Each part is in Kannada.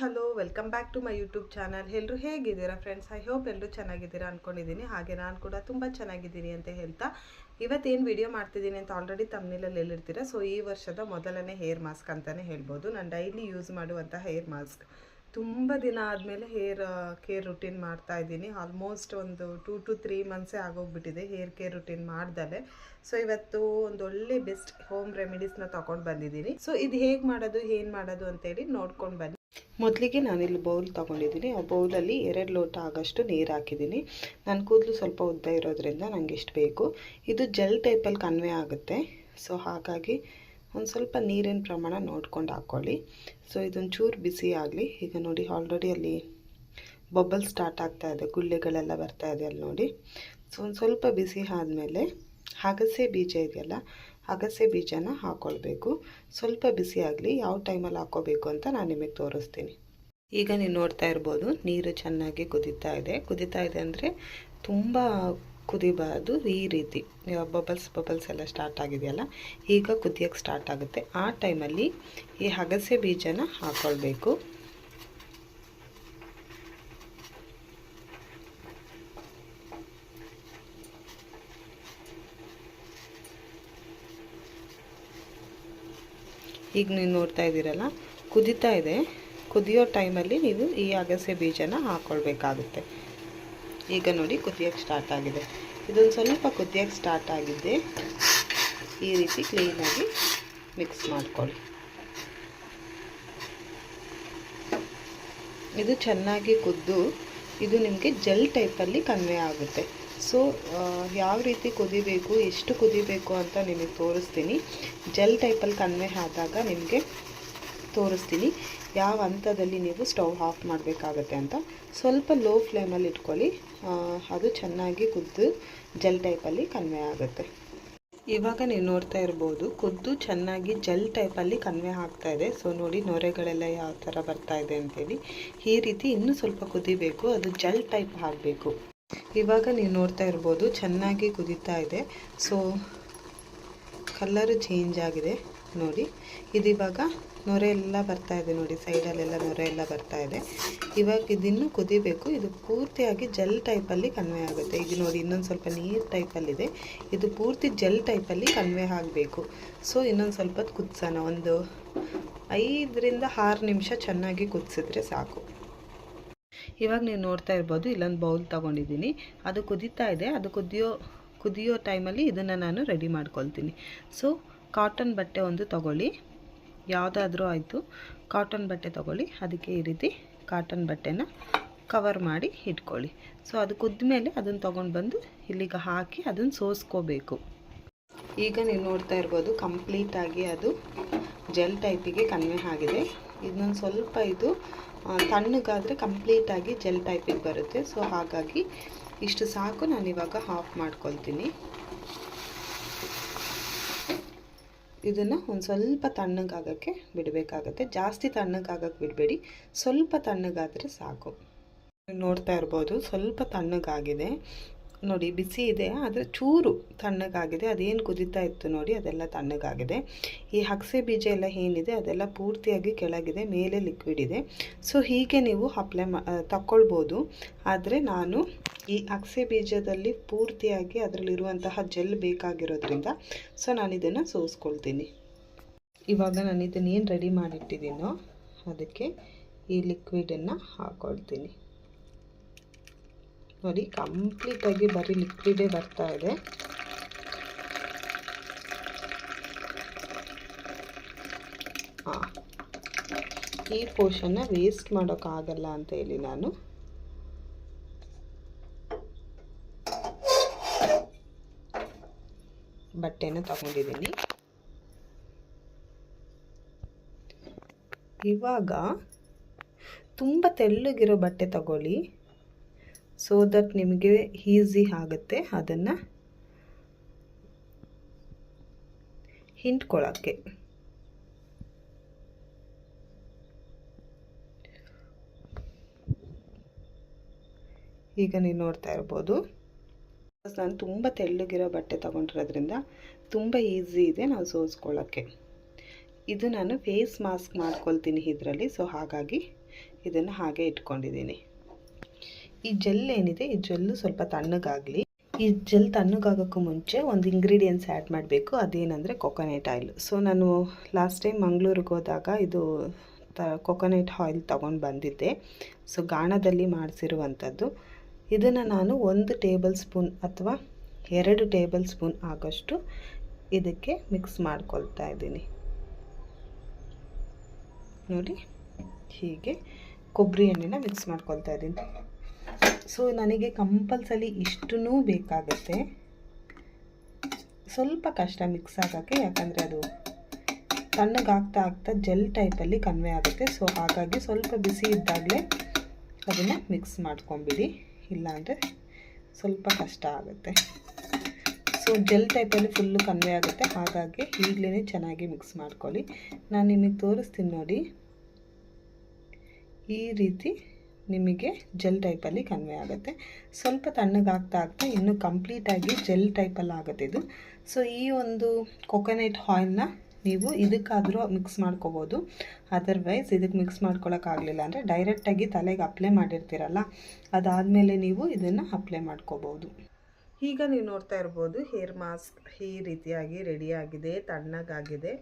Hello welcome back to my YouTube channel ಎಲ್ಲರೂ ಹೇಗಿದ್ದೀರಾ ಫ್ರೆಂಡ್ಸ್ ಐ ಹೋಪ್ ಎಲ್ಲರೂ ಚೆನ್ನಾಗಿದ್ದೀರಾ ಅಂದ್ಕೊಂಡಿದ್ದೀನಿ ಹಾಗೆ ನಾನು ಕೂಡ ತುಂಬ ಚೆನ್ನಾಗಿದ್ದೀನಿ ಅಂತ ಹೇಳ್ತಾ. ಇವತ್ತೇನು ವಿಡಿಯೋ ಮಾಡ್ತಿದ್ದೀನಿ ಅಂತ ಆಲ್ರೆಡಿ ತಮ್ಮನೇಲಲ್ಲಿ ಹೇಳಿರ್ತೀರ? ಸೊ ಈ ವರ್ಷದ ಮೊದಲನೇ ಹೇರ್ ಮಾಸ್ಕ್ ಅಂತಲೇ ಹೇಳ್ಬೋದು. ನಾನು ಡೈಲಿ ಯೂಸ್ ಮಾಡುವಂಥ ಹೇರ್ ಮಾಸ್ಕ್ ತುಂಬ ದಿನ ಆದಮೇಲೆ ಹೇರ್ ಕೇರ್ ರುಟೀನ್ ಮಾಡ್ತಾ ಇದ್ದೀನಿ. ಆಲ್ಮೋಸ್ಟ್ ಒಂದು ಟೂ ಟು ತ್ರೀ ಮಂತ್ಸೇ ಆಗೋಗ್ಬಿಟ್ಟಿದೆ ಹೇರ್ ಕೇರ್ ರುಟೀನ್ ಮಾಡ್ದಲೆ. ಸೊ ಇವತ್ತು ಒಂದು ಒಳ್ಳೆ ಬೆಸ್ಟ್ ಹೋಮ್ ರೆಮಿಡೀಸ್ನ ತೊಗೊಂಡು ಬಂದಿದ್ದೀನಿ. ಸೊ ಇದು ಹೇಗೆ ಮಾಡೋದು, ಏನು ಮಾಡೋದು ಅಂತೇಳಿ ನೋಡ್ಕೊಂಡು ಬನ್ನಿ. ಮೊದಲಿಗೆ ನಾನಿಲ್ಲಿ ಬೌಲ್ ತೊಗೊಂಡಿದ್ದೀನಿ. ಆ ಬೌಲಲ್ಲಿ ಎರಡು ಲೋಟ ಆಗೋಷ್ಟು ನೀರು ಹಾಕಿದ್ದೀನಿ. ನನ್ನ ಕೂದಲು ಸ್ವಲ್ಪ ಉದ್ದ ಇರೋದ್ರಿಂದ ನನಗೆ ಇಷ್ಟು ಬೇಕು. ಇದು ಜೆಲ್ ಟೈಪಲ್ಲಿ ಕನ್ವೆ ಆಗುತ್ತೆ. ಸೊ ಹಾಗಾಗಿ ಒಂದು ಸ್ವಲ್ಪ ನೀರಿನ ಪ್ರಮಾಣ ನೋಡ್ಕೊಂಡು ಹಾಕ್ಕೊಳ್ಳಿ ಸೊ ಇದೊಂದು ಚೂರು ಬಿಸಿ ಆಗಲಿ. ಈಗ ನೋಡಿ ಆಲ್ರೆಡಿ ಅಲ್ಲಿ ಬಬಲ್ ಸ್ಟಾರ್ಟ್ ಆಗ್ತಾ ಇದೆ. ಗುಳ್ಳೆಗಳೆಲ್ಲ ಬರ್ತಾ ಇದೆ ಅಲ್ಲಿ ನೋಡಿ. ಸೊ ಒಂದು ಸ್ವಲ್ಪ ಬಿಸಿ ಆದಮೇಲೆ ಹಾಗಸೆ ಬೀಜ ಇದೆಯಲ್ಲ ಅಗಸೆ ಬೀಜನ ಹಾಕ್ಕೊಳ್ಬೇಕು ಸ್ವಲ್ಪ ಬಿಸಿ ಆಗಲಿ ಯಾವ ಟೈಮಲ್ಲಿ ಹಾಕ್ಕೋಬೇಕು ಅಂತ ನಾನು ನಿಮಗೆ ತೋರಿಸ್ತೀನಿ. ಈಗ ನೀವು ನೋಡ್ತಾ ಇರ್ಬೋದು ನೀರು ಚೆನ್ನಾಗಿ ಕುದೀತಾ ಇದೆ. ಕುದೀತಾ ಇದೆ ಅಂದರೆ ತುಂಬ ಕುದಿಬಾರ್ದು ಈ ರೀತಿ. ಬಬಲ್ಸ್ ಬಬಲ್ಸ್ ಎಲ್ಲ ಸ್ಟಾರ್ಟ್ ಆಗಿದೆಯಲ್ಲ, ಈಗ ಕುದಿಯೋಕ್ಕೆ ಸ್ಟಾರ್ಟ್ ಆಗುತ್ತೆ. ಆ ಟೈಮಲ್ಲಿ ಈ ಅಗಸೆ ಬೀಜನ ಹಾಕ್ಕೊಳ್ಬೇಕು ಈಗ ನೀವು ನೋಡ್ತಾ ಇದ್ದೀರಲ್ಲ, ಕುದೀತಾ ಇದೆ. ಕುದಿಯೋ ಟೈಮಲ್ಲಿ ನೀವು ಈ ಅಗಸೆ ಬೀಜನ ಹಾಕ್ಕೊಳ್ಬೇಕಾಗುತ್ತೆ ಈಗ ನೋಡಿ ಕುದಿಯೋಕ್ಕೆ ಸ್ಟಾರ್ಟ್ ಆಗಿದೆ. ಇದೊಂದು ಸ್ವಲ್ಪ ಕುದಿಯೋಕ್ಕೆ ಸ್ಟಾರ್ಟ್ ಆಗಿದೆ ಈ ರೀತಿ ಕ್ಲೀನಾಗಿ ಮಿಕ್ಸ್ ಮಾಡ್ಕೊಳ್ಳಿ. ಇದು ಚೆನ್ನಾಗಿ ಕುದ್ದು, ಇದು ನಿಮಗೆ ಜೆಲ್ ಟೈಪಲ್ಲಿ ಕನ್ವೆ ಆಗುತ್ತೆ. ಸೊ ಯಾವ ರೀತಿ ಕುದಿಬೇಕು, ಎಷ್ಟು ಕುದಿಬೇಕು ಅಂತ ನಿಮಗೆ ತೋರಿಸ್ತೀನಿ. ಜೆಲ್ ಟೈಪಲ್ಲಿ ಕನ್ವೆ ಆದಾಗ ನಿಮಗೆ ತೋರಿಸ್ತೀನಿ. ಯಾವ ಹಂತದಲ್ಲಿ ನೀವು ಸ್ಟವ್ ಆಫ್ ಮಾಡಬೇಕಾಗತ್ತೆ ಅಂತ. ಸ್ವಲ್ಪ ಲೋ ಫ್ಲೇಮಲ್ಲಿ ಇಟ್ಕೊಳ್ಳಿ. ಅದು ಚೆನ್ನಾಗಿ ಕುದ್ದು ಜೆಲ್ ಟೈಪಲ್ಲಿ ಕನ್ವೆ ಆಗುತ್ತೆ. ಇವಾಗ ನೀವು ನೋಡ್ತಾ ಇರ್ಬೋದು, ಕುದ್ದು ಚೆನ್ನಾಗಿ ಜೆಲ್ ಟೈಪಲ್ಲಿ ಕನ್ವೆ ಆಗ್ತಾ ಇದೆ. ಸೊ ನೋಡಿ ನೊರೆಗಳೆಲ್ಲ ಯಾವ ಥರ ಬರ್ತಾ ಇದೆ ಅಂತೇಳಿ. ಈ ರೀತಿ ಇನ್ನೂ ಸ್ವಲ್ಪ ಕುದಿಬೇಕು, ಅದು ಜೆಲ್ ಟೈಪ್ ಆಗಬೇಕು. ಇವಾಗ ನೀವು ನೋಡ್ತಾ ಇರ್ಬೋದು, ಚೆನ್ನಾಗಿ ಕುದೀತಾ ಇದೆ. ಸೊ ಕಲ್ಲರು ಚೇಂಜ್ ಆಗಿದೆ. ನೋಡಿ, ಇದಿವಾಗ ನೊರೆ ಎಲ್ಲ ಬರ್ತಾ ಇದೆ ನೋಡಿ ಸೈಡಲ್ಲೆಲ್ಲ ನೊರೆ ಎಲ್ಲ ಬರ್ತಾ ಇದೆ. ಇವಾಗ ಇದನ್ನು ಕುದಿಬೇಕು. ಇದು ಪೂರ್ತಿಯಾಗಿ ಜೆಲ್ ಟೈಪಲ್ಲಿ ಕನ್ವೆ ಆಗುತ್ತೆ. ಇದು ನೋಡಿ, ಇನ್ನೊಂದು ಸ್ವಲ್ಪ ನೀರು ಟೈಪಲ್ಲಿದೆ ಇದು. ಪೂರ್ತಿ ಜೆಲ್ ಟೈಪಲ್ಲಿ ಕನ್ವೆ ಆಗಬೇಕು. ಸೊ ಇನ್ನೊಂದು ಸ್ವಲ್ಪ ಕುದಿಸೋಣ. ಒಂದು ಐದರಿಂದ ಆರು ನಿಮಿಷ ಚೆನ್ನಾಗಿ ಕುದಿಸಿದ್ರೆ ಸಾಕು. ಇವಾಗ ನೀವು ನೋಡ್ತಾ ಇರ್ಬೋದು, ಇಲ್ಲೊಂದು ಬೌಲ್ ತೊಗೊಂಡಿದ್ದೀನಿ. ಅದು ಕುದೀತಾ ಇದೆ, ಅದು ಕುದಿಯೋ ಕುದಿಯೋ ಟೈಮಲ್ಲಿ ಇದನ್ನು ನಾನು ರೆಡಿ ಮಾಡ್ಕೊಳ್ತೀನಿ. ಸೊ ಕಾಟನ್ ಬಟ್ಟೆ ಒಂದು ತಗೊಳ್ಳಿ. ಯಾವುದಾದ್ರೂ ಆಯಿತು ಕಾಟನ್ ಬಟ್ಟೆ ತಗೊಳ್ಳಿ. ಅದಕ್ಕೆ ಈ ರೀತಿ ಕಾಟನ್ ಬಟ್ಟೆನ ಕವರ್ ಮಾಡಿ ಇಟ್ಕೊಳ್ಳಿ. ಸೊ ಅದು ಕುದ್ದ ಮೇಲೆ ಅದನ್ನು ತೊಗೊಂಡು ಬಂದು ಇಲ್ಲಿಗೆ ಹಾಕಿ ಅದನ್ನು ಸೋಸ್ಕೋಬೇಕು. ಈಗ ನೀವು ನೋಡ್ತಾ ಇರ್ಬೋದು ಕಂಪ್ಲೀಟಾಗಿ ಅದು ಜೆಲ್ ಟೈಪಿಗೆ ಕನ್ವೆ ಆಗಿದೆ. ಇದೊಂದು ಸ್ವಲ್ಪ ಇದು ತಣ್ಣಗಾದರೆ ಕಂಪ್ಲೀಟಾಗಿ ಜೆಲ್ ಟೈಪಿಗೆ ಬರುತ್ತೆ. ಸೊ ಹಾಗಾಗಿ ಇಷ್ಟು ಸಾಕು. ನಾನು ಇವಾಗ ಹಾಫ್ ಮಾಡ್ಕೊಳ್ತೀನಿ. ಇದನ್ನು ಒಂದು ಸ್ವಲ್ಪ ತಣ್ಣಗಾಗೋಕ್ಕೆ ಬಿಡಬೇಕಾಗತ್ತೆ. ಜಾಸ್ತಿ ತಣ್ಣಗಾಗಕ್ಕೆ ಬಿಡಬೇಡಿ. ಸ್ವಲ್ಪ ತಣ್ಣಗಾದರೆ ಸಾಕು. ನೋಡ್ತಾ ಇರ್ಬೋದು, ಸ್ವಲ್ಪ ತಣ್ಣಗಾಗಿದೆ. ನೋಡಿ ಬಿಸಿ ಇದೆ, ಆದರೆ ಚೂರು ತಣ್ಣಗಾಗಿದೆ. ಅದೇನು ಕುದೀತಾ ಇತ್ತು ನೋಡಿ, ಅದೆಲ್ಲ ತಣ್ಣಗಾಗಿದೆ. ಈ ಹಕ್ಸೆ ಬೀಜ ಎಲ್ಲ ಏನಿದೆ, ಅದೆಲ್ಲ ಪೂರ್ತಿಯಾಗಿ ಕೆಳಗಿದೆ, ಮೇಲೆ ಲಿಕ್ವಿಡ್ ಇದೆ. ಸೊ ಹೀಗೆ ನೀವು ಅಪ್ಲೈ ಮಾ ತಗೊಳ್ಬೋದು ಆದರೆ ನಾನು ಈ ಅಕ್ಸೆ ಬೀಜದಲ್ಲಿ ಪೂರ್ತಿಯಾಗಿ ಅದರಲ್ಲಿರುವಂತಹ ಜೆಲ್ ಬೇಕಾಗಿರೋದ್ರಿಂದ ಸೊ ನಾನು ಇದನ್ನು ಸೋಸ್ಕೊಳ್ತೀನಿ. ಇವಾಗ ನಾನು ಇದನ್ನು ಏನು ರೆಡಿ ಮಾಡಿಟ್ಟಿದ್ದೀನೋ, ಅದಕ್ಕೆ ಈ ಲಿಕ್ವಿಡನ್ನು ಹಾಕ್ಕೊಳ್ತೀನಿ ನೋಡಿ ಕಂಪ್ಲೀಟಾಗಿ ಬರೀ ಲಿಕ್ವಿಡೇ ಬರ್ತಾ ಇದೆ. ಹಾಂ ಈ ಪೋರ್ಷನ್ನ ವೇಸ್ಟ್ ಮಾಡೋಕ್ಕಾಗಲ್ಲ ಅಂತ ಹೇಳಿ ನಾನು. ಬಟ್ಟೆನ ತಗೊಂಡಿದ್ದೀನಿ. ಇವಾಗ ತುಂಬ ತೆಳ್ಳಗಿರೋ ಬಟ್ಟೆ ತಗೊಳ್ಳಿ. ಸೊ ದಟ್ ನಿಮಗೆ ಈಸಿ ಆಗುತ್ತೆ ಅದನ್ನು ಹಿಂಟ್ಕೊಳ್ಳೋಕ್ಕೆ ಈಗ ನೀವು ನೋಡ್ತಾ ಇರ್ಬೋದು. ನಾನು ತುಂಬ ತೆಳ್ಳಗಿರೋ ಬಟ್ಟೆ ತೊಗೊಂಡಿರೋದ್ರಿಂದ ತುಂಬ ಈಸಿ ಇದೆ ನಾವು ಸೋಸ್ಕೊಳ್ಳೋಕ್ಕೆ ಇದು ನಾನು ಫೇಸ್ ಮಾಸ್ಕ್ ಮಾಡ್ಕೊಳ್ತೀನಿ ಇದರಲ್ಲಿ ಸೊ ಹಾಗಾಗಿ ಇದನ್ನು ಹಾಗೆ ಇಟ್ಕೊಂಡಿದ್ದೀನಿ. ಈ ಜೆಲ್ ಏನಿದೆ, ಈ ಜೆಲ್ಲು ಸ್ವಲ್ಪ ತಣ್ಣಗಾಗಲಿ. ಈ ಜೆಲ್ ತಣ್ಣಗಾಗೋಕ್ಕೂ ಮುಂಚೆ ಒಂದು ಇಂಗ್ರೀಡಿಯೆಂಟ್ಸ್ ಆ್ಯಡ್ ಮಾಡಬೇಕು. ಅದೇನಂದರೆ ಕೊಕೊನೆಟ್ ಆಯಿಲ್ ಸೊ ನಾನು ಲಾಸ್ಟ್ ಟೈಮ್ ಮಂಗಳೂರಿಗೆ ಹೋದಾಗ ಇದು ತ ಕೊಕೊನೆಟ್ ಆಯಿಲ್ ತೊಗೊಂಡು ಬಂದಿದ್ದೆ. ಸೊ ಗಾಣದಲ್ಲಿ ಮಾಡಿಸಿರುವಂಥದ್ದು. ಇದನ್ನು ನಾನು ಒಂದು ಟೇಬಲ್ ಸ್ಪೂನ್ ಅಥವಾ ಎರಡು ಟೇಬಲ್ ಸ್ಪೂನ್ ಆಗೋಷ್ಟು ಇದಕ್ಕೆ ಮಿಕ್ಸ್ ಮಾಡ್ಕೊಳ್ತಾ ಇದ್ದೀನಿ. ನೋಡಿ, ಹೀಗೆ ಕೊಬ್ಬರಿ ಎಣ್ಣೆನ ಮಿಕ್ಸ್ ಮಾಡ್ಕೊಳ್ತಾ ಇದ್ದೀನಿ. ಸೊ ನನಗೆ ಕಂಪಲ್ಸರಿ ಇಷ್ಟೂ ಬೇಕಾಗುತ್ತೆ. ಸ್ವಲ್ಪ ಕಷ್ಟ ಮಿಕ್ಸ್ ಆಗೋಕ್ಕೆ, ಯಾಕಂದರೆ ಅದು ತಣ್ಣಗಾಗ್ತಾ ಆಗ್ತಾ ಜೆಲ್ ಟೈಪಲ್ಲಿ ಕನ್ವೆ ಆಗುತ್ತೆ. ಸೊ ಹಾಗಾಗಿ ಸ್ವಲ್ಪ ಬಿಸಿ ಇದ್ದಾಗಲೇ ಅದನ್ನು ಮಿಕ್ಸ್ ಮಾಡ್ಕೊಂಬಿಡಿ. ಇಲ್ಲಾಂದರೆ ಸ್ವಲ್ಪ ಕಷ್ಟ ಆಗುತ್ತೆ. ಸೊ ಜೆಲ್ ಟೈಪಲ್ಲಿ ಫುಲ್ಲು ಕನ್ವೆ ಆಗುತ್ತೆ. ಹಾಗಾಗಿ ಈಗಲೇ ಚೆನ್ನಾಗಿ ಮಿಕ್ಸ್ ಮಾಡ್ಕೊಳ್ಳಿ. ನಾನು ನಿಮಗೆ ತೋರಿಸ್ತೀನಿ ನೋಡಿ. ಈ ರೀತಿ ನಿಮಗೆ ಜೆಲ್ ಟೈಪಲ್ಲಿ ಕನ್ವೆ ಆಗುತ್ತೆ. ಸ್ವಲ್ಪ ತಣ್ಣಗಾಗ್ತಾ ಆಗ್ತಾ ಇನ್ನೂ ಕಂಪ್ಲೀಟಾಗಿ ಜೆಲ್ ಟೈಪಲ್ಲಿ ಆಗುತ್ತೆ ಇದು. ಸೊ ಈ ಒಂದು ಕೊಕೊನೆಟ್ ಆಯಿಲ್ನ ನೀವು ಇದಕ್ಕಾದರೂ ಮಿಕ್ಸ್ ಮಾಡ್ಕೋಬೋದು. ಅದರ್ವೈಸ್ ಇದಕ್ಕೆ ಮಿಕ್ಸ್ ಮಾಡ್ಕೊಳಕ್ಕಾಗಲಿಲ್ಲ ಅಂದರೆ ಡೈರೆಕ್ಟಾಗಿ ತಲೆಗೆ ಅಪ್ಲೈ ಮಾಡಿರ್ತೀರಲ್ಲ. ಅದಾದಮೇಲೆ ನೀವು ಇದನ್ನು ಅಪ್ಲೈ ಮಾಡ್ಕೋಬೋದು. ಈಗ ನೀವು ನೋಡ್ತಾ ಇರ್ಬೋದು ಹೇರ್ ಮಾಸ್ಕ್ ಈ ರೀತಿಯಾಗಿ ರೆಡಿಯಾಗಿದೆ ತಣ್ಣಗಾಗಿದೆ.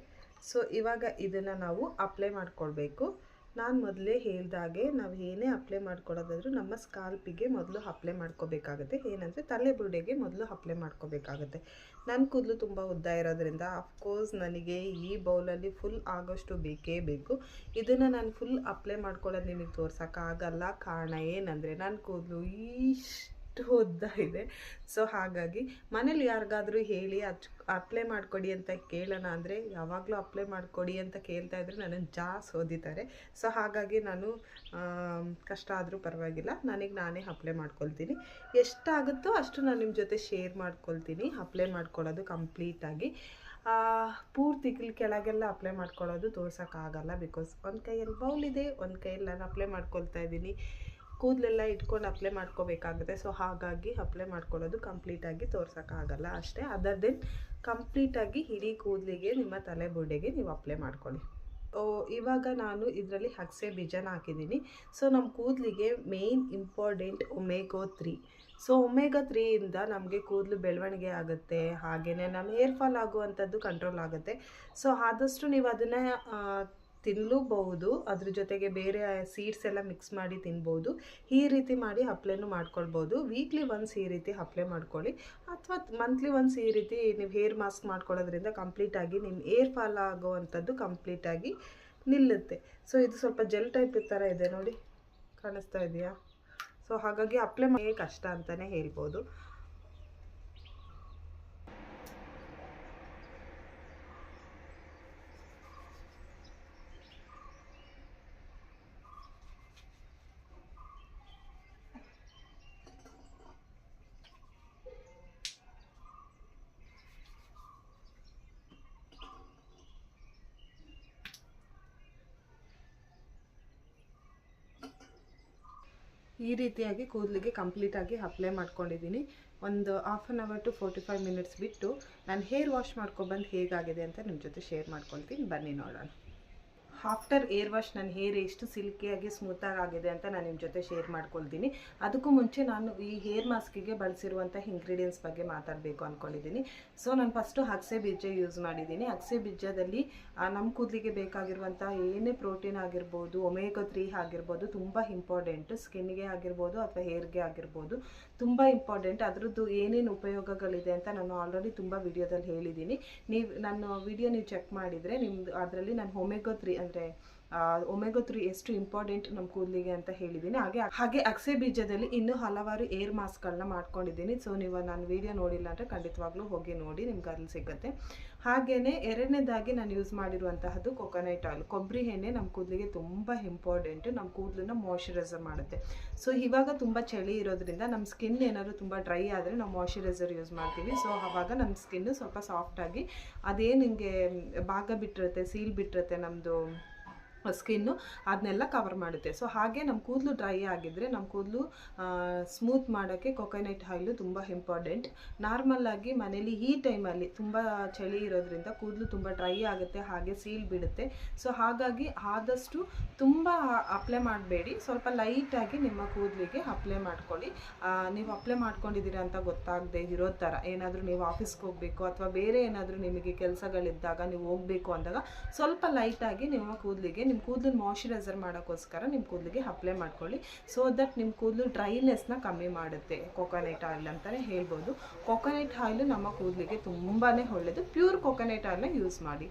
ಸೊ ಇವಾಗ ಇದನ್ನು ನಾವು ಅಪ್ಲೈ ಮಾಡ್ಕೊಳ್ಬೇಕು. ನಾನು ಮೊದಲೇ ಹೇಳ್ದಾಗೆ ನಾವು ಏನೇ ಅಪ್ಲೈ ಮಾಡ್ಕೊಳ್ಳೋದಾದರೂ ನಮ್ಮ ಸ್ಕಾಲ್ಪಿಗೆ ಮೊದಲು ಅಪ್ಲೈ ಮಾಡ್ಕೋಬೇಕಾಗುತ್ತೆ. ಏನಂದರೆ ತಲೆ ಬುರುಡೆಗೆ ಮೊದಲು ಅಪ್ಲೈ ಮಾಡ್ಕೋಬೇಕಾಗುತ್ತೆ. ನನ್ನ ಕೂದಲು ತುಂಬ ಉದ್ದ ಇರೋದ್ರಿಂದ ಅಫ್ಕೋರ್ಸ್ ನನಗೆ ಈ ಬೌಲಲ್ಲಿ ಫುಲ್ ಆಗೋಷ್ಟು ಬೇಕೇ ಬೇಕು. ಇದನ್ನು ನಾನು ಫುಲ್ ಅಪ್ಲೈ ಮಾಡ್ಕೊಳ್ಳೋದು ನಿಮಗೆ ತೋರ್ಸೋಕ್ಕಾಗಲ್ಲ ಕಾರಣ ಏನಂದರೆ ನನ್ನ ಕೂದಲು ಇಷ್ಟು ಉದ್ದ ಇದೆ. ಸೊ ಹಾಗಾಗಿ ಮನೇಲಿ ಯಾರಿಗಾದರೂ ಹೇಳಿ ಅಪ್ಲೈ ಮಾಡಿಕೊಡಿ ಅಂತ ಕೇಳೋಣ ಅಂದರೆ ಯಾವಾಗಲೂ ಅಪ್ಲೈ ಮಾಡಿಕೊಡಿ ಅಂತ ಕೇಳ್ತಾ ಇದ್ರೆ ನನ್ನನ್ನು ಜಾಸ್ ಓದಿತಾರೆ. ಸೊ ಹಾಗಾಗಿ ನಾನು ಕಷ್ಟ ಆದರೂ ಪರವಾಗಿಲ್ಲ. ನನಗೆ ನಾನೇ ಅಪ್ಲೈ ಮಾಡ್ಕೊಳ್ತೀನಿ. ಎಷ್ಟಾಗುತ್ತೋ ಅಷ್ಟು ನಾನು ನಿಮ್ಮ ಜೊತೆ ಶೇರ್ ಮಾಡ್ಕೊಳ್ತೀನಿ. ಅಪ್ಲೈ ಮಾಡ್ಕೊಳ್ಳೋದು ಕಂಪ್ಲೀಟಾಗಿ ಪೂರ್ತಿ ಕೆಳಗೆಲ್ಲ ಅಪ್ಲೈ ಮಾಡ್ಕೊಳ್ಳೋದು ತೋರ್ಸೋಕ್ಕಾಗಲ್ಲ ಬಿಕಾಸ್ ಒಂದು ಕೈಯಲ್ಲಿ ಬೌಲ್ ಇದೆ, ಒಂದು ಕೈಯಲ್ಲಿ ನಾನು ಅಪ್ಲೈ ಮಾಡ್ಕೊಳ್ತಾ ಇದ್ದೀನಿ. ಕೂದಲೆಲ್ಲ ಇಟ್ಕೊಂಡು ಅಪ್ಲೈ ಮಾಡ್ಕೋಬೇಕಾಗುತ್ತೆ. ಸೊ ಹಾಗಾಗಿ ಅಪ್ಲೈ ಮಾಡ್ಕೊಳ್ಳೋದು ಕಂಪ್ಲೀಟಾಗಿ ತೋರ್ಸೋಕ್ಕಾಗಲ್ಲ ಅಷ್ಟೇ. ಅದರ್ ದೆನ್ ಕಂಪ್ಲೀಟಾಗಿ ಇಡೀ ಕೂದಲಿಗೆ, ನಿಮ್ಮ ತಲೆ ಬುಡ್ಡೆಗೆ ನೀವು ಅಪ್ಲೈ ಮಾಡ್ಕೊಳ್ಳಿ. ಓ ಇವಾಗ ನಾನು ಇದರಲ್ಲಿ ಹಕ್ಸೆ ಬೀಜನ ಹಾಕಿದ್ದೀನಿ. ಸೊ ನಮ್ಮ ಕೂದಲಿಗೆ main important omega three so omega ತ್ರೀಯಿಂದ ನಮಗೆ ಕೂದಲು ಬೆಳವಣಿಗೆ ಆಗುತ್ತೆ. ಹಾಗೆಯೇ ನಮ್ಮ ಹೇರ್ ಫಾಲ್ ಆಗುವಂಥದ್ದು ಕಂಟ್ರೋಲ್ ಆಗುತ್ತೆ. ಸೊ ಆದಷ್ಟು ನೀವು ಅದನ್ನು ತಿನ್ನಲೂಬಹುದು ಅದ್ರ ಜೊತೆಗೆ ಬೇರೆ ಸೀಡ್ಸ್ ಎಲ್ಲ ಮಿಕ್ಸ್ ಮಾಡಿ ತಿನ್ಬೋದು. ಈ ರೀತಿ ಮಾಡಿ ಹಪ್ಳೆನು ಮಾಡ್ಕೊಳ್ಬೋದು. ವೀಕ್ಲಿ ಒನ್ಸ್ ಈ ರೀತಿ ಹಪ್ಳೆ ಮಾಡ್ಕೊಳ್ಳಿ. ಅಥವಾ ಮಂತ್ಲಿ ಒನ್ಸ್ ಈ ರೀತಿ ನೀವು ಹೇರ್ ಮಾಸ್ಕ್ ಮಾಡ್ಕೊಳ್ಳೋದ್ರಿಂದ ಕಂಪ್ಲೀಟಾಗಿ ನಿಮ್ಮ ಏರ್ ಫಾಲ್ ಆಗುವಂಥದ್ದು ಕಂಪ್ಲೀಟಾಗಿ ನಿಲ್ಲುತ್ತೆ. ಸೊ ಇದು ಸ್ವಲ್ಪ ಜೆಲ್ ಟೈಪ್ ಥರ ಇದೆ ನೋಡಿ. ಕಾಣಿಸ್ತಾ ಇದೆಯಾ? ಸೊ ಹಾಗಾಗಿ ಅಪ್ಲೈ ಮಾಡಿ ಕಷ್ಟ ಅಂತಲೇ ಹೇಳ್ಬೋದು. ಈ ರೀತಿಯಾಗಿ ಕೂದಲಿಗೆ ಕಂಪ್ಲೀಟಾಗಿ ಅಪ್ಲೈ ಮಾಡ್ಕೊಂಡಿದ್ದೀನಿ. ಒಂದು half an hour to forty five minutes ಬಿಟ್ಟು ನಾನು ಹೇರ್ ವಾಶ್ ಮಾಡ್ಕೊಬಂದು ಹೇಗಾಗಿದೆ ಅಂತ ನಿಮ್ಮ ಜೊತೆ ಶೇರ್ ಮಾಡ್ಕೊಳ್ತೀನಿ. ಬನ್ನಿ ನೋಡೋಣ. ಆಫ್ಟರ್ ಏರ್ ವಾಶ್ ನನ್ನ ಹೇರ್ ಎಷ್ಟು ಸಿಲ್ಕಿಯಾಗಿ ಸ್ಮೂತಾಗಿ ಆಗಿದೆ ಅಂತ ನಾನು ನಿಮ್ಮ ಜೊತೆ ಶೇರ್ ಮಾಡ್ಕೊಳ್ತೀನಿ. ಅದಕ್ಕೂ ಮುಂಚೆ ನಾನು ಈ ಹೇರ್ ಮಾಸ್ಕಿಗೆ ಬಳಸಿರುವಂಥ ಇಂಗ್ರೀಡಿಯೆಂಟ್ಸ್ ಬಗ್ಗೆ ಮಾತಾಡಬೇಕು ಅಂದ್ಕೊಂಡಿದ್ದೀನಿ ಸೊ ನಾನು ಫಸ್ಟು ಅಗಸೆ ಬೀಜ ಯೂಸ್ ಮಾಡಿದ್ದೀನಿ. ಅಗಸೆ ಬೀಜದಲ್ಲಿ ನಮ್ಮ ಕೂದಲಿಗೆ ಬೇಕಾಗಿರುವಂಥ ಏನೇ ಪ್ರೋಟೀನ್ ಆಗಿರ್ಬೋದು ಒಮೇಗೋ ತ್ರೀ ಆಗಿರ್ಬೋದು, ತುಂಬ ಇಂಪಾರ್ಟೆಂಟು ಸ್ಕಿನ್ಗೆ ಆಗಿರ್ಬೋದು ಅಥವಾ ಹೇರ್ಗೆ ಆಗಿರ್ಬೋದು, ತುಂಬ ಇಂಪಾರ್ಟೆಂಟ್ ಅದರದ್ದು ಏನೇನು ಉಪಯೋಗಗಳಿದೆ ಅಂತ ನಾನು ಆಲ್ರೆಡಿ ತುಂಬ ವಿಡಿಯೋದಲ್ಲಿ ಹೇಳಿದ್ದೀನಿ. ನೀವು ನನ್ನ ವಿಡಿಯೋ ನೀವು ಚೆಕ್ ಮಾಡಿದರೆ ನಿಮ್ಮದು ಅದರಲ್ಲಿ ನಾನು ಹೊಮೆಗೋ ತ್ರೀ ಅಂದರೆ ಒಮೆಗೋ ತ್ರೀ ಎಷ್ಟು ಇಂಪಾರ್ಟೆಂಟ್ ನಮ್ಮ ಕೂದಲಿಗೆ ಅಂತ ಹೇಳಿದ್ದೀನಿ ಹಾಗೆ ಹಾಗೆ ಅಕ್ಸೆ ಬೀಜದಲ್ಲಿ ಇನ್ನೂ ಹಲವಾರು ಏರ್ ಮಾಸ್ಕ್ಗಳನ್ನ ಮಾಡ್ಕೊಂಡಿದ್ದೀನಿ ಸೊ ನೀವು ನಾನು ವಿಡಿಯೋ ನೋಡಿಲ್ಲ ಅಂದರೆ ಖಂಡಿತವಾಗ್ಲೂ ಹೋಗಿ ನೋಡಿ, ನಿಮ್ಗೆ ಅಲ್ಲಿ ಸಿಗುತ್ತೆ. ಹಾಗೆಯೇ ಎರಡನೇದಾಗಿ ನಾನು ಯೂಸ್ ಮಾಡಿರುವಂತಹದ್ದು ಕೊಕೊನಟ್ ಆಯಿಲ್ ಕೊಬ್ಬರಿ ಎಣ್ಣೆ ನಮ್ಮ ಕೂದಲಿಗೆ ತುಂಬ ಇಂಪಾರ್ಟೆಂಟ್ ನಮ್ಮ ಕೂದಲನ್ನ ಮಾಯಿಶ್ಚರೈಸರ್ ಮಾಡುತ್ತೆ. ಸೊ ಇವಾಗ ತುಂಬ ಚಳಿ ಇರೋದ್ರಿಂದ ನಮ್ಮ ಸ್ಕಿನ್ ಏನಾದರೂ ತುಂಬ ಡ್ರೈ ಆದರೆ ನಾವು ಮಾಯಿಶ್ಚರೈಸರ್ ಯೂಸ್ ಮಾಡ್ತೀವಿ. ಸೊ ಆವಾಗ ನಮ್ಮ ಸ್ಕಿನ್ನು ಸ್ವಲ್ಪ ಸಾಫ್ಟಾಗಿ ಅದೇನು ನಿಮಗೆ ಭಾಗ ಬಿಟ್ಟಿರುತ್ತೆ ಸೀಲ್ ಬಿಟ್ಟಿರುತ್ತೆ ನಮ್ಮದು ಸ್ಕಿನ್ನು ಅದನ್ನೆಲ್ಲ ಕವರ್ ಮಾಡುತ್ತೆ. ಸೊ ಹಾಗೆ ನಮ್ಮ ಕೂದಲು ಡ್ರೈ ಆಗಿದ್ದರೆ ನಮ್ಮ ಕೂದಲು ಸ್ಮೂತ್ ಮಾಡೋಕ್ಕೆ ಕೊಕೊನೆಟ್ ಆಯಿಲು ತುಂಬ ಇಂಪಾರ್ಟೆಂಟ್ ನಾರ್ಮಲ್ಲಾಗಿ ಮನೇಲಿ ಈ ಟೈಮಲ್ಲಿ ತುಂಬ ಚಳಿ ಇರೋದ್ರಿಂದ ಕೂದಲು ತುಂಬ ಡ್ರೈ ಆಗುತ್ತೆ, ಹಾಗೆ ಸೀಲ್ ಬಿಡುತ್ತೆ. ಸೊ ಹಾಗಾಗಿ ಆದಷ್ಟು ತುಂಬ ಅಪ್ಲೈ ಮಾಡಬೇಡಿ. ಸ್ವಲ್ಪ ಲೈಟಾಗಿ ನಿಮ್ಮ ಕೂದಲಿಗೆ ಅಪ್ಲೈ ಮಾಡ್ಕೊಳ್ಳಿ. ನೀವು ಅಪ್ಲೈ ಮಾಡ್ಕೊಂಡಿದ್ದೀರಾ ಅಂತ ಗೊತ್ತಾಗದೆ ಇರೋ ಥರ. ಏನಾದರೂ ನೀವು ಆಫೀಸ್ಗೆ ಹೋಗಬೇಕು ಅಥವಾ ಬೇರೆ ಏನಾದರೂ ನಿಮಗೆ ಕೆಲಸಗಳಿದ್ದಾಗ ನೀವು ಹೋಗಬೇಕು ಅಂದಾಗ ಸ್ವಲ್ಪ ಲೈಟಾಗಿ ನಿಮ್ಮ ಕೂದಲಿಗೆ ನಿಮ್ಮ ಕೂದಲು ಮಾಯ್ಶ್ಚರೈಸರ್ ಮಾಡೋಕ್ಕೋಸ್ಕರ ನಿಮ್ಮ ಕೂದಲಿಗೆ ಅಪ್ಲೈ ಮಾಡ್ಕೊಳ್ಳಿ. ಸೊ ದಟ್ ನಿಮ್ಮ ಕೂದಲು ಡ್ರೈನೆಸ್ನ ಕಮ್ಮಿ ಮಾಡುತ್ತೆ. ಕೊಕೊನೆಟ್ ಆಯಿಲ್ ಅಂತಲೇ ಹೇಳ್ಬೋದು. ಕೊಕೊನೆಟ್ ಆಯಿಲ್ ನಮ್ಮ ಕೂದಲಿಗೆ ತುಂಬಾ ಒಳ್ಳೆಯದು ಪ್ಯೂರ್ ಕೊಕೊನೆಟ್ ಆಯಿಲ್ನ ಯೂಸ್ ಮಾಡಿ.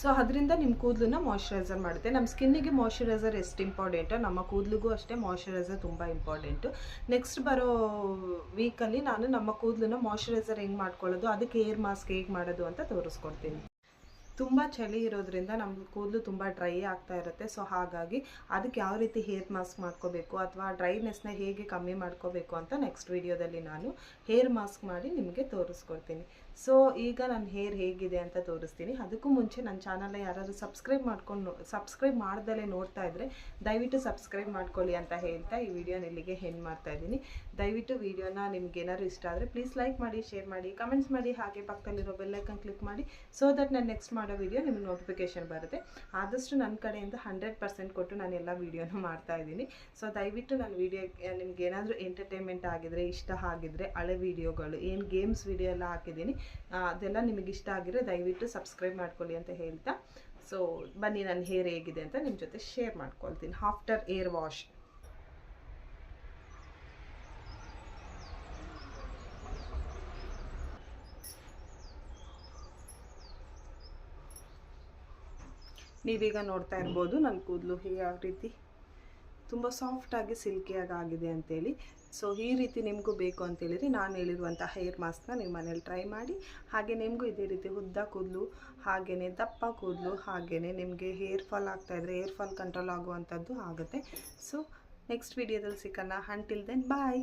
ಸೊ ಅದರಿಂದ ನಿಮ್ಮ ಕೂದಲನ್ನ ಮಾಯ್ಶ್ಚರೈಸರ್ ಮಾಡುತ್ತೆ. ನಮ್ಮ ಸ್ಕಿನ್ನಿಗೆ ಮಾಯಿಶ್ಚರೈಸರ್ ಎಷ್ಟು ಇಂಪಾರ್ಟೆಂಟೋ ನಮ್ಮ ಕೂದಲಿಗೂ ಅಷ್ಟೇ ಮಾಯ್ಶ್ಚರೈಸರ್ ತುಂಬ ಇಂಪಾರ್ಟೆಂಟು ನೆಕ್ಸ್ಟ್ ಬರೋ ವೀಕಲ್ಲಿ ನಾನು ನಮ್ಮ ಕೂದಲನ್ನ ಮಾಯ್ಶ್ಚರೈಸರ್ ಹೆಂಗೆ ಮಾಡ್ಕೊಳ್ಳೋದು, ಅದಕ್ಕೆ ಏರ್ ಮಾಸ್ಕ್ ಹೇಗೆ ಮಾಡೋದು ಅಂತ ತೋರಿಸ್ಕೊಡ್ತೀನಿ. ತುಂಬ ಚಳಿ ಇರೋದ್ರಿಂದ ನಮ್ಮ ಕೂದಲು ತುಂಬ ಡ್ರೈ ಆಗ್ತಾ ಇರುತ್ತೆ. ಸೊ ಹಾಗಾಗಿ ಅದಕ್ಕೆ ಯಾವ ರೀತಿ ಹೇರ್ ಮಾಸ್ಕ್ ಮಾಡ್ಕೋಬೇಕು ಅಥವಾ ಡ್ರೈನೆಸ್ನ ಹೇಗೆ ಕಮ್ಮಿ ಮಾಡ್ಕೋಬೇಕು ಅಂತ ನೆಕ್ಸ್ಟ್ ವಿಡಿಯೋದಲ್ಲಿ ನಾನು ಹೇರ್ ಮಾಸ್ಕ್ ಮಾಡಿ ನಿಮಗೆ ತೋರಿಸ್ಕೊಡ್ತೀನಿ. ಸೊ ಈಗ ನನ್ನ ಹೇರ್ ಹೇಗಿದೆ ಅಂತ ತೋರಿಸ್ತೀನಿ. ಅದಕ್ಕೂ ಮುಂಚೆ ನನ್ನ ಚಾನಲ್ನ ಯಾರಾದರೂ ಸಬ್ಸ್ಕ್ರೈಬ್ ಮಾಡ್ಕೊಂಡು ಸಬ್ಸ್ಕ್ರೈಬ್ ಮಾಡ್ದಲೇ ನೋಡ್ತಾ ಇದ್ದರೆ ದಯವಿಟ್ಟು ಸಬ್ಸ್ಕ್ರೈಬ್ ಮಾಡ್ಕೊಳ್ಳಿ ಅಂತ ಹೇಳ್ತಾ ಈ ವಿಡಿಯೋನ ಇಲ್ಲಿಗೆ ಹೆಣ್ಣು ಮಾಡ್ತಾ ಇದ್ದೀನಿ. ದಯವಿಟ್ಟು ವಿಡಿಯೋನ ನಿಮ್ಗೆ ಏನಾದ್ರು ಇಷ್ಟ ಆದರೆ ಪ್ಲೀಸ್ ಲೈಕ್ ಮಾಡಿ ಶೇರ್ ಮಾಡಿ ಕಮೆಂಟ್ಸ್ ಮಾಡಿ, ಹಾಗೆ ಪಕ್ಕದಲ್ಲಿರೋ ಬೆಲ್ಲೈಕನ್ ಕ್ಲಿಕ್ ಮಾಡಿ ಸೊ ದಟ್ ನಾನು ನೆಕ್ಸ್ಟ್ ಮಾಡೋ ವಿಡಿಯೋ ನಿಮಗೆ ನೋಟಿಫಿಕೇಶನ್ ಬರುತ್ತೆ. ಆದಷ್ಟು ನನ್ನ ಕಡೆಯಿಂದ ಹಂಡ್ರೆಡ್ ಪರ್ಸೆಂಟ್ ಕೊಟ್ಟು ನಾನು ಎಲ್ಲ ವೀಡಿಯೋನೂ ಮಾಡ್ತಾ ಇದ್ದೀನಿ. ಸೊ ದಯವಿಟ್ಟು ನನ್ನ ವೀಡಿಯೋ ನಿಮ್ಗೆ ಏನಾದರೂ ಎಂಟರ್ಟೈನ್ಮೆಂಟ್ ಆಗಿದ್ರೆ, ಇಷ್ಟ ಆಗಿದ್ರೆ, ಹಳೆ ವೀಡಿಯೋಗಳು ಏನು ಗೇಮ್ಸ್ ವೀಡಿಯೋ ಎಲ್ಲ ಹಾಕಿದ್ದೀನಿ ಅದೆಲ್ಲ ನಿಮಗೆ ಇಷ್ಟ ಆಗಿದ್ರೆ ದಯವಿಟ್ಟು ಸಬ್ಸ್ಕ್ರೈಬ್ ಮಾಡ್ಕೊಳ್ಳಿ ಅಂತ ಹೇಳ್ತಾ. ಸೊ ಬನ್ನಿ ನನ್ನ ಹೇರ್ ಹೇಗಿದೆ ಅಂತ ನಿಮ್ಮ ಜೊತೆ ಶೇರ್ ಮಾಡ್ಕೊಳ್ತೀನಿ. ಆಫ್ಟರ್ ಏರ್ ವಾಶ್ ನೀವೀಗ ನೋಡ್ತಾ ಇರ್ಬೋದು ನನ್ನ ಕೂದಲು ಯಾವ ರೀತಿ ತುಂಬ ಸಾಫ್ಟಾಗಿ ಸಿಲ್ಕಿಯಾಗಿ ಆಗಿದೆ ಅಂತೇಳಿ. ಸೊ ಈ ರೀತಿ ನಿಮಗೂ ಬೇಕು ಅಂತೇಳಿದರೆ ನಾನು ಹೇಳಿರುವಂಥ ಹೇರ್ ಮಾಸ್ಕ್ನ ನಿಮ್ಮ ಮನೇಲಿ ಟ್ರೈ ಮಾಡಿ. ಹಾಗೆ ನಿಮಗೂ ಇದೇ ರೀತಿ ಉದ್ದ ಕೂದಲು ಹಾಗೆಯೇ ದಪ್ಪ ಕೂದಲು ಹಾಗೆಯೇ ನಿಮಗೆ ಹೇರ್ ಫಾಲ್ ಆಗ್ತಾಯಿದ್ರೆ ಹೇರ್ ಫಾಲ್ ಕಂಟ್ರೋಲ್ ಆಗುವಂಥದ್ದು ಆಗುತ್ತೆ. ಸೊ ನೆಕ್ಸ್ಟ್ ವಿಡಿಯೋದಲ್ಲಿ ಸಿಕ್ಕಣ ಅಂಟಿಲ್ ದೆನ್ ಬಾಯ್